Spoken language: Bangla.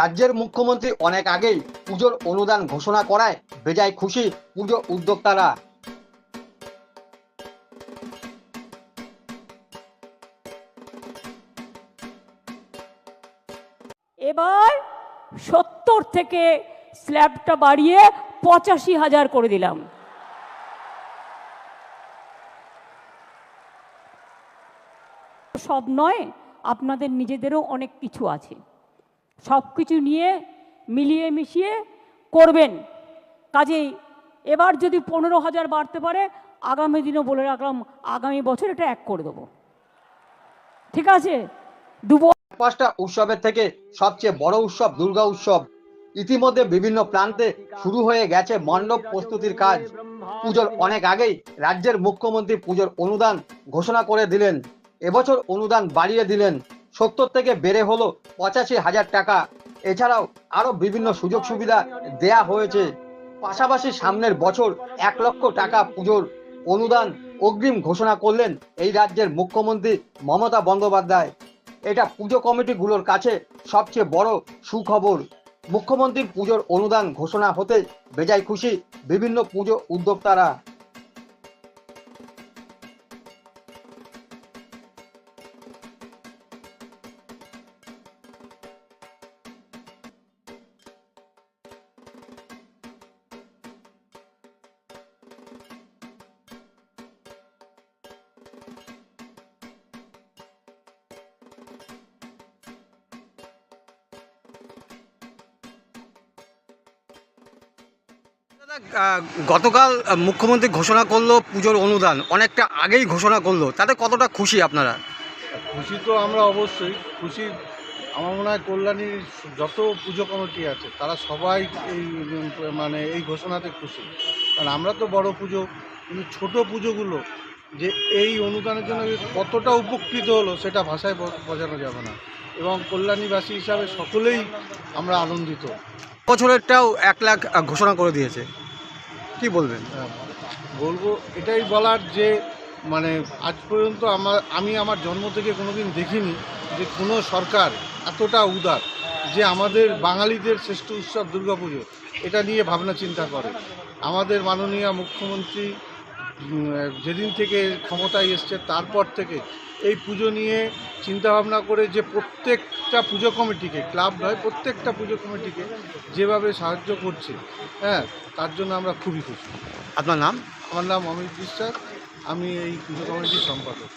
রাজ্যের মুখ্যমন্ত্রী অনেক আগেই পুজোর অনুদান ঘোষণা করায় বেজায় খুশি পুজো উদ্যোক্তারা। এবার সত্তর থেকে স্ল্যাবটা বাড়িয়ে পঁচাশি হাজার করে দিলাম। সব নয়, আপনাদের নিজেদেরও অনেক কিছু আছে। সব কিছু নিয়ে, মিলিয়ে মিশিয়ে করবেন। কাজেই এবার যদি পনেরো হাজার বাড়তে পারে, আগামী দিনও বলে রাখলাম, আগামী বছর এটা এক করে দেবো। ঠিক আছে? দু পাঁচটা উৎসবের থেকে সবচেয়ে বড় উৎসব দুর্গা উৎসব। ইতিমধ্যে বিভিন্ন প্রান্তে শুরু হয়ে গেছে মণ্ডপ প্রস্তুতির কাজ। পুজোর অনেক আগেই রাজ্যের মুখ্যমন্ত্রী পুজোর অনুদান ঘোষণা করে দিলেন। এবছর অনুদান বাড়িয়ে দিলেন। সত্তর থেকে বেড়ে হলো পঁচাশি হাজার টাকা। এছাড়াও আরও বিভিন্ন সুযোগ সুবিধা দেয়া হয়েছে। পাশাপাশি সামনের বছর এক লক্ষ টাকা পুজোর অনুদান অগ্রিম ঘোষণা করলেন এই রাজ্যের মুখ্যমন্ত্রী মমতা বন্দ্যোপাধ্যায়। এটা পুজো কমিটিগুলোর কাছে সবচেয়ে বড় সুখবর। মুখ্যমন্ত্রীর পুজোর অনুদান ঘোষণা হতে বেজায় খুশি বিভিন্ন পুজো উদ্যোক্তারা। গতকাল মুখ্যমন্ত্রী ঘোষণা করল পুজোর অনুদান। অনেকটা আগেই ঘোষণা করল। তাতে কতটা খুশি আপনারা? খুশি তো আমরা অবশ্যই। খুশি আমার মনে হয় কল্যাণীর যত পুজো কমিটি আছে তারা সবাই এই মানে এই ঘোষণাতে খুশি। কারণ আমরা তো বড় পুজো কিন্তু ছোটো পুজোগুলো যে এই অনুদানের জন্য কতটা উপকৃত হলো সেটা ভাষায় বোঝানো যাবে না। এবং কল্যাণীবাসী হিসাবে সকলেই আমরা আনন্দিত। বছরেরটাও এক লাখ ঘোষণা করে দিয়েছে। কি বলবেন? হ্যাঁ, বলব এটাই বলার যে মানে আজ পর্যন্ত আমার আমি আমার জন্ম থেকে কোনোদিন দেখিনি যে কোনো সরকার এতটা উদার যে আমাদের বাঙালিদের শ্রেষ্ঠ উৎসব দুর্গাপুজো। এটা নিয়ে ভাবনা চিন্তা করে। আমাদের মাননীয় মুখ্যমন্ত্রী যেদিন থেকে ক্ষমতায় এসছে তারপর থেকে এই পুজো নিয়ে চিন্তাভাবনা করে যে প্রত্যেকটা পুজো কমিটিকে ক্লাব নয় প্রত্যেকটা পুজো কমিটিকে যেভাবে সাহায্য করছে হ্যাঁ তার জন্য আমরা খুবই খুশি। আপনার নাম? আমার নাম অমিত বিশ্বাস আমি এই পুজো কমিটির সম্পাদক।